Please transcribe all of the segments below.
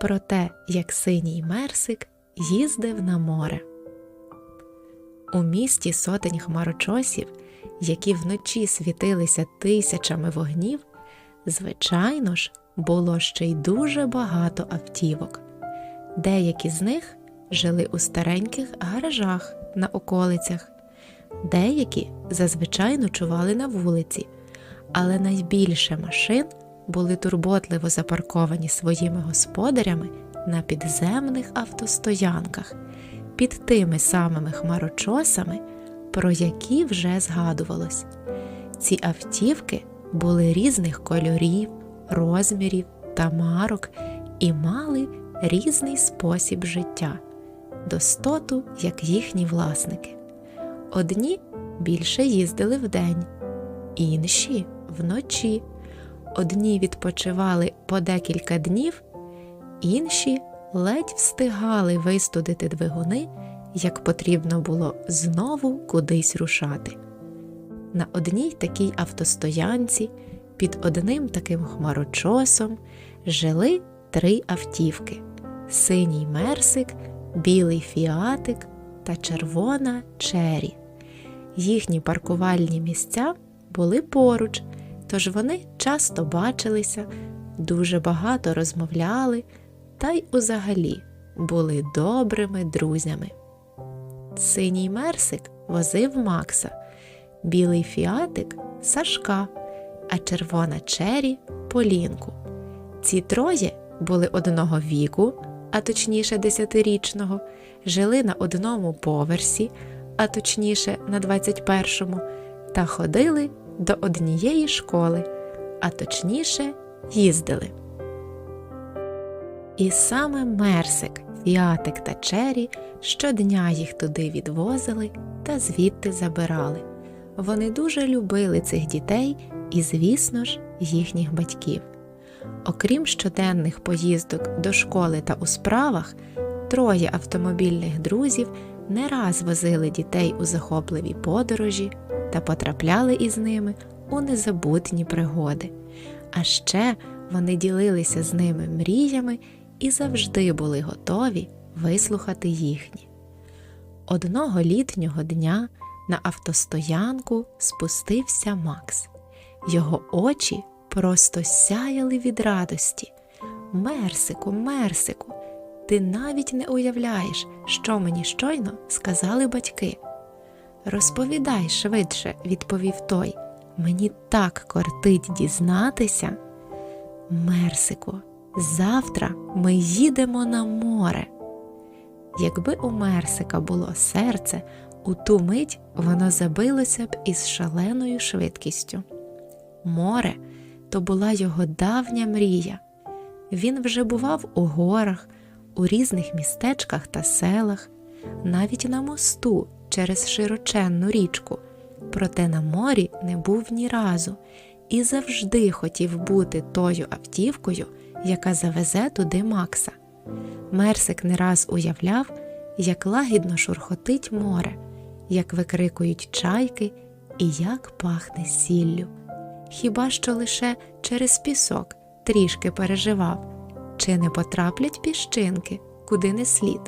про те, як синій мерсик їздив на море. У місті сотень хмарочосів, які вночі світилися тисячами вогнів, звичайно ж, було ще й дуже багато автівок. Деякі з них жили у стареньких гаражах на околицях, деякі зазвичай ночували на вулиці, але найбільше машин були турботливо запарковані своїми господарями на підземних автостоянках під тими самими хмарочосами, про які вже згадувалось. Ці автівки були різних кольорів, розмірів та марок і мали різний спосіб життя, достоту, як їхні власники. Одні більше їздили вдень, інші вночі. Одні відпочивали по декілька днів, інші ледь встигали вистудити двигуни, як потрібно було знову кудись рушати. На одній такій автостоянці під одним таким хмарочосом жили три автівки: синій мерсик, білий фіатик та червона чері. Їхні паркувальні місця були поруч, тож вони часто бачилися, дуже багато розмовляли та й узагалі були добрими друзями. Синій мерсик возив Макса, білий фіатик Сашка, а червона чері Полінку. Ці троє були одного віку, а точніше десятирічного, жили на одному поверсі, а точніше на 21-му, та ходили до однієї школи, а точніше їздили. І саме Мерсик, Фіатик та Чері щодня їх туди відвозили та звідти забирали. Вони дуже любили цих дітей і, звісно ж, їхніх батьків. Окрім щоденних поїздок до школи та у справах, троє автомобільних друзів не раз возили дітей у захопливі подорожі та потрапляли із ними у незабутні пригоди. А ще вони ділилися з ними мріями і завжди були готові вислухати їхні. Одного літнього дня на автостоянку спустився Макс. Його очі просто сяяли від радості. Мерсику, Мерсику, ти навіть не уявляєш, що мені щойно сказали батьки. Розповідай швидше, відповів той. Мені так кортить дізнатися. Мерсику, завтра ми їдемо на море. Якби у Мерсика було серце, у ту мить воно забилося б із шаленою швидкістю. Море то була його давня мрія. Він вже бував у горах, у різних містечках та селах, навіть на мосту через широченну річку, проте на морі не був ні разу і завжди хотів бути тою автівкою, яка завезе туди Макса. Мерсик не раз уявляв, як лагідно шурхотить море, як викрикують чайки і як пахне сіллю. Хіба що лише через пісок трішки переживав, чи не потраплять піщинки, куди не слід.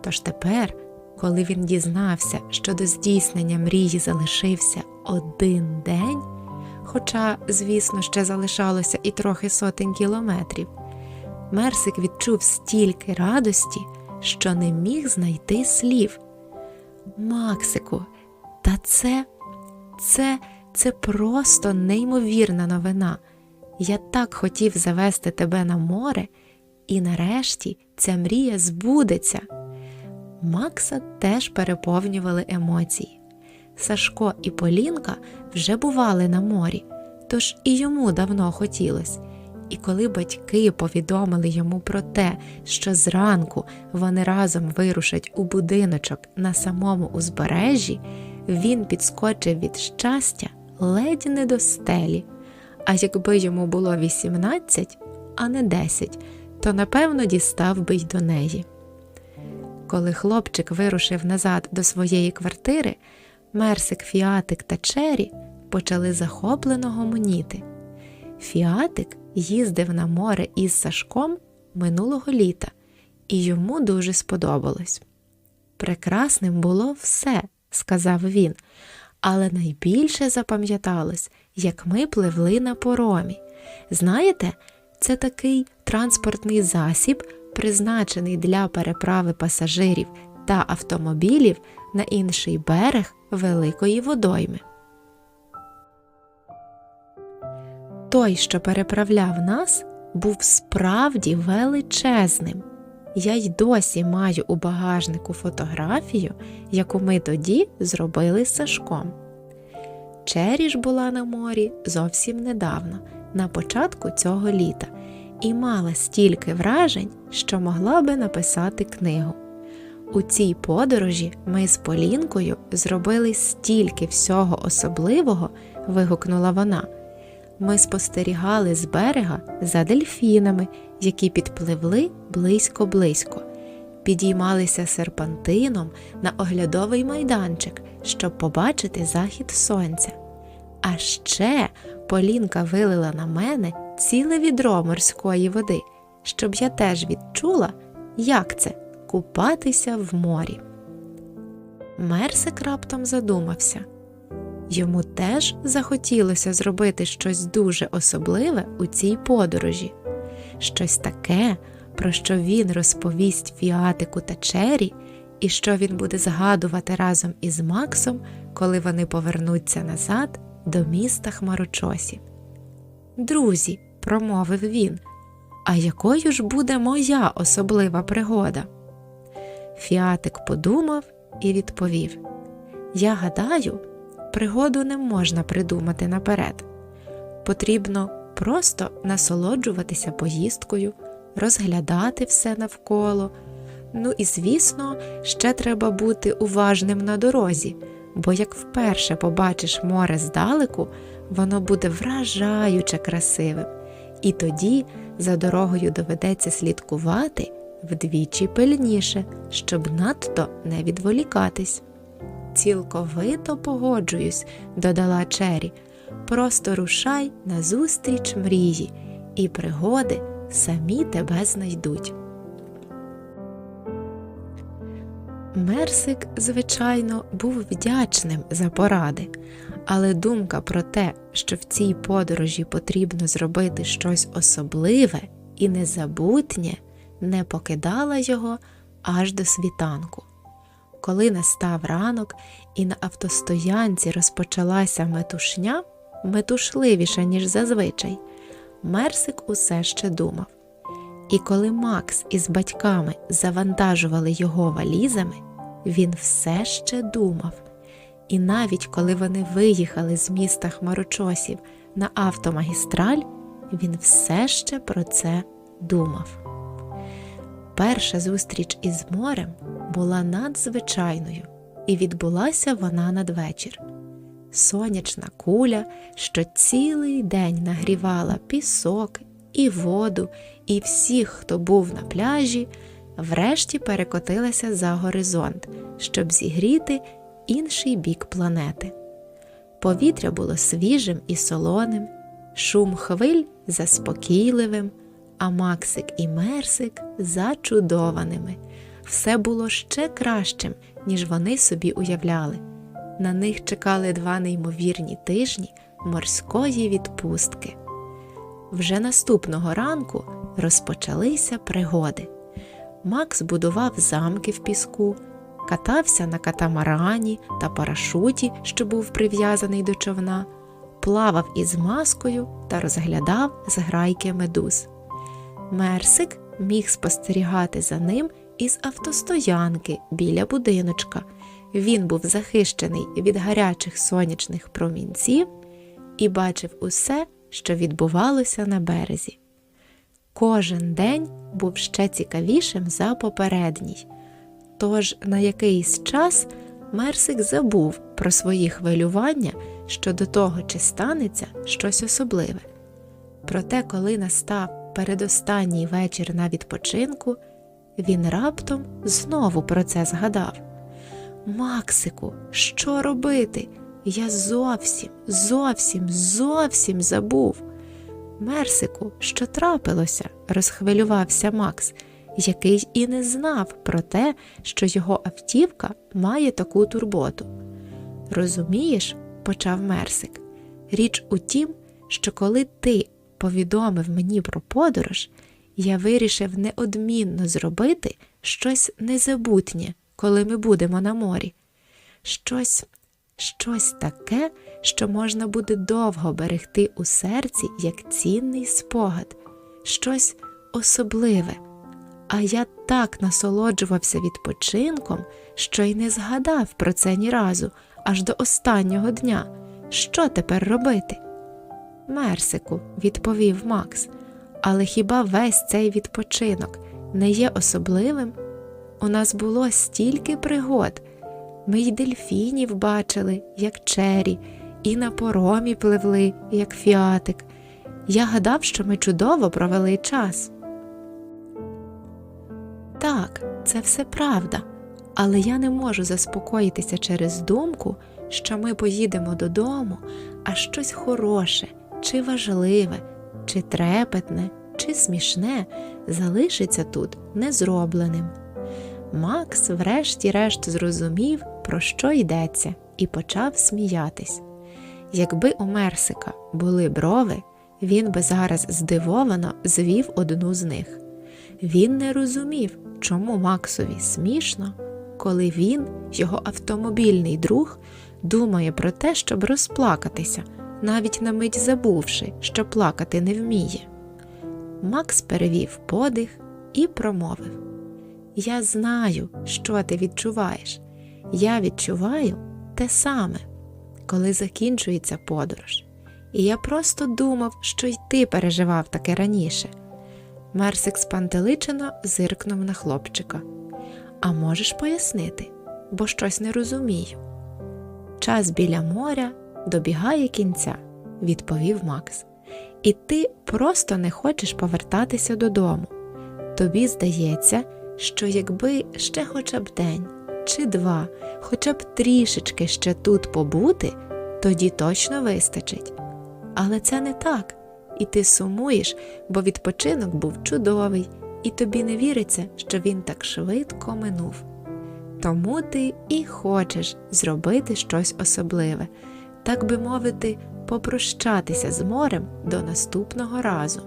Тож тепер, коли він дізнався, що до здійснення мрії залишився один день, хоча, звісно, ще залишалося і трохи сотень кілометрів, Мерсик відчув стільки радості, що не міг знайти слів. Максику, та це, це, це просто неймовірна новина. Я так хотів завести тебе на море, і нарешті ця мрія збудеться. Макса теж переповнювали емоції. Сашко і Полінка вже бували на морі, тож і йому давно хотілося. І коли батьки повідомили йому про те, що зранку вони разом вирушать у будиночок на самому узбережжі, він підскочив від щастя ледь не до стелі. А якби йому було 18, а не 10, то напевно дістав би й до неї. Коли хлопчик вирушив назад до своєї квартири, Мерсик, Фіатик та Чері почали захоплено гомоніти. Фіатик їздив на море із Сашком минулого літа, і йому дуже сподобалось. Прекрасним було все, сказав він, але найбільше запам'яталось, як ми пливли на поромі. Знаєте, це такий транспортний засіб, призначений для переправи пасажирів та автомобілів на інший берег великої водойми. Той, що переправляв нас, був справді величезним. Я й досі маю у багажнику фотографію, яку ми тоді зробили з Сашком. Чері ж була на морі зовсім недавно, на початку цього літа, і мала стільки вражень, що могла би написати книгу. У цій подорожі ми з Полінкою зробили стільки всього особливого, вигукнула вона. Ми спостерігали з берега за дельфінами, які підпливли близько-близько, підіймалися серпантином на оглядовий майданчик, щоб побачити захід сонця. А ще Полінка вилила на мене ціле відро морської води, щоб я теж відчула, як це купатися в морі. Мерсик раптом задумався. Йому теж захотілося зробити щось дуже особливе у цій подорожі, щось таке, про що він розповість Фіатику та Чері, і що він буде згадувати разом із Максом, коли вони повернуться назад до міста Хмарочосів. Друзі, промовив він, а якою ж буде моя особлива пригода? Фіатик подумав і відповів: Я гадаю, пригоду не можна придумати наперед. Потрібно просто насолоджуватися поїздкою, розглядати все навколо. Ну і, звісно, ще треба бути уважним на дорозі, бо як вперше побачиш море здалеку, воно буде вражаюче красивим, і тоді за дорогою доведеться слідкувати вдвічі пильніше, щоб надто не відволікатись. Цілковито погоджуюсь, додала Чері. Просто рушай назустріч мрії, і пригоди самі тебе знайдуть. Мерсик, звичайно, був вдячним за поради, але думка про те, що в цій подорожі потрібно зробити щось особливе і незабутнє, не покидала його аж до світанку. Коли настав ранок і на автостоянці розпочалася метушня, метушливіша, ніж зазвичай, Мерсик усе ще думав. І коли Макс із батьками завантажували його валізами, він все ще думав. І навіть коли вони виїхали з міста Хмарочосів на автомагістраль, він все ще про це думав. Перша зустріч із морем була надзвичайною, і відбулася вона надвечір. Сонячна куля, що цілий день нагрівала пісок і воду, і всіх, хто був на пляжі, врешті перекотилася за горизонт, щоб зігріти інший бік планети. Повітря було свіжим і солоним, шум хвиль заспокійливим, а Максик і Мерсик зачудованими. Все було ще кращим, ніж вони собі уявляли. На них чекали два неймовірні тижні морської відпустки. Вже наступного ранку розпочалися пригоди. Макс будував замки в піску, катався на катамарані та парашуті, що був прив'язаний до човна, плавав із маскою та розглядав зграйки медуз. Мерсик міг спостерігати за ним із автостоянки біля будиночка. Він був захищений від гарячих сонячних промінців і бачив усе, що відбувалося на березі. Кожен день був ще цікавішим за попередній, тож на якийсь час Мерсик забув про свої хвилювання щодо того, чи станеться щось особливе. Проте, коли настав передостанній вечір на відпочинку, він раптом знову про це згадав. Максику, що робити? Я зовсім, зовсім, зовсім забув. Мерсику, що трапилося? розхвилювався Макс, який і не знав про те, що його автівка має таку турботу. Розумієш, почав Мерсик, річ у тім, що коли ти повідомив мені про подорож, я вирішив неодмінно зробити щось незабутнє, коли ми будемо на морі. Щось, щось таке, що можна буде довго берегти у серці як цінний спогад, щось особливе. А я так насолоджувався відпочинком, що й не згадав про це ні разу, аж до останнього дня. Що тепер робити? Мерсику, відповів Макс, але хіба весь цей відпочинок не є особливим? У нас було стільки пригод. Ми й дельфінів бачили, як чері, і на поромі пливли, як фіатик. Я гадав, що ми чудово провели час. Так, це все правда, але я не можу заспокоїтися через думку, що ми поїдемо додому, а щось хороше, чи важливе, чи трепетне, чи смішне залишиться тут незробленим. Макс врешті-решт зрозумів, про що йдеться, і почав сміятись. Якби у Мерсика були брови, він би зараз здивовано звів одну з них. Він не розумів, чому Максові смішно, коли він, його автомобільний друг, думає про те, щоб розплакатися, навіть на мить забувши, що плакати не вміє. Макс перевів подих і промовив Я знаю, що ти відчуваєш. Я відчуваю те саме, коли закінчується подорож. І я просто думав, що й ти переживав таке раніше. Мерсик спантеличено зиркнув на хлопчика. А можеш пояснити, бо щось не розумію. Час біля моря добігає кінця, відповів Макс. І ти просто не хочеш повертатися додому. Тобі здається, що якби ще хоча б день чи два, хоча б трішечки ще тут побути, тоді точно вистачить. Але це не так, і ти сумуєш, бо відпочинок був чудовий, і тобі не віриться, що він так швидко минув. Тому ти і хочеш зробити щось особливе, так би мовити, попрощатися з морем до наступного разу.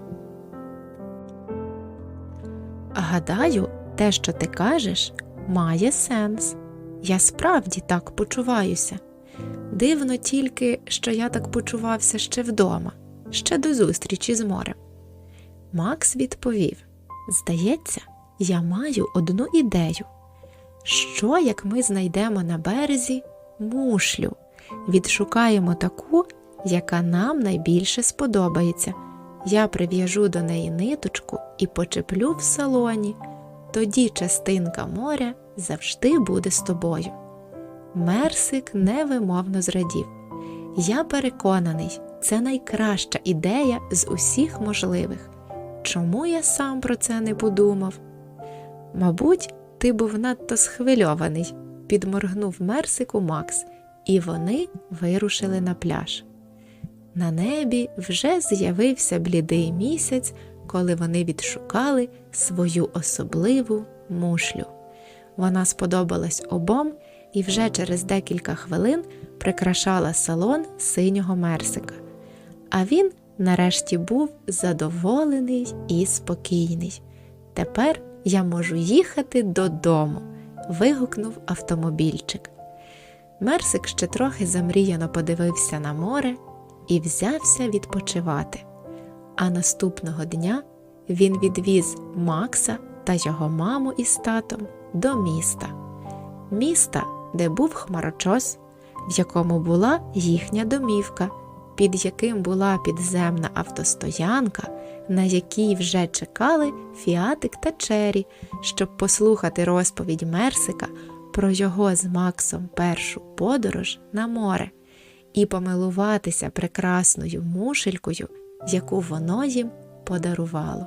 Гадаю, те, що ти кажеш, має сенс. Я справді так почуваюся. Дивно тільки, що я так почувався ще вдома, ще до зустрічі з морем. Макс відповів Здається, я маю одну ідею. Що, як ми знайдемо на березі мушлю, відшукаємо таку, яка нам найбільше сподобається. Я прив'яжу до неї ниточку і почеплю в салоні, тоді частинка моря завжди буде з тобою. Мерсик невимовно зрадів. Я переконаний, це найкраща ідея з усіх можливих. Чому я сам про це не подумав? Мабуть, ти був надто схвильований, підморгнув Мерсику Макс, і вони вирушили на пляж. На небі вже з'явився блідий місяць, коли вони відшукали свою особливу мушлю. Вона сподобалась обом і вже через декілька хвилин прикрашала салон синього мерсика. А він нарешті був задоволений і спокійний. Тепер я можу їхати додому. вигукнув автомобільчик. Мерсик ще трохи замріяно подивився на море і взявся відпочивати. А наступного дня він відвіз Макса та його маму із татом до міста, міста, де був хмарочос, в якому була їхня домівка, під яким була підземна автостоянка, на якій вже чекали Фіатик та Чері, щоб послухати розповідь Мерсика про його з Максом першу подорож на море і помилуватися прекрасною мушелькою, яку воно їм подарувало.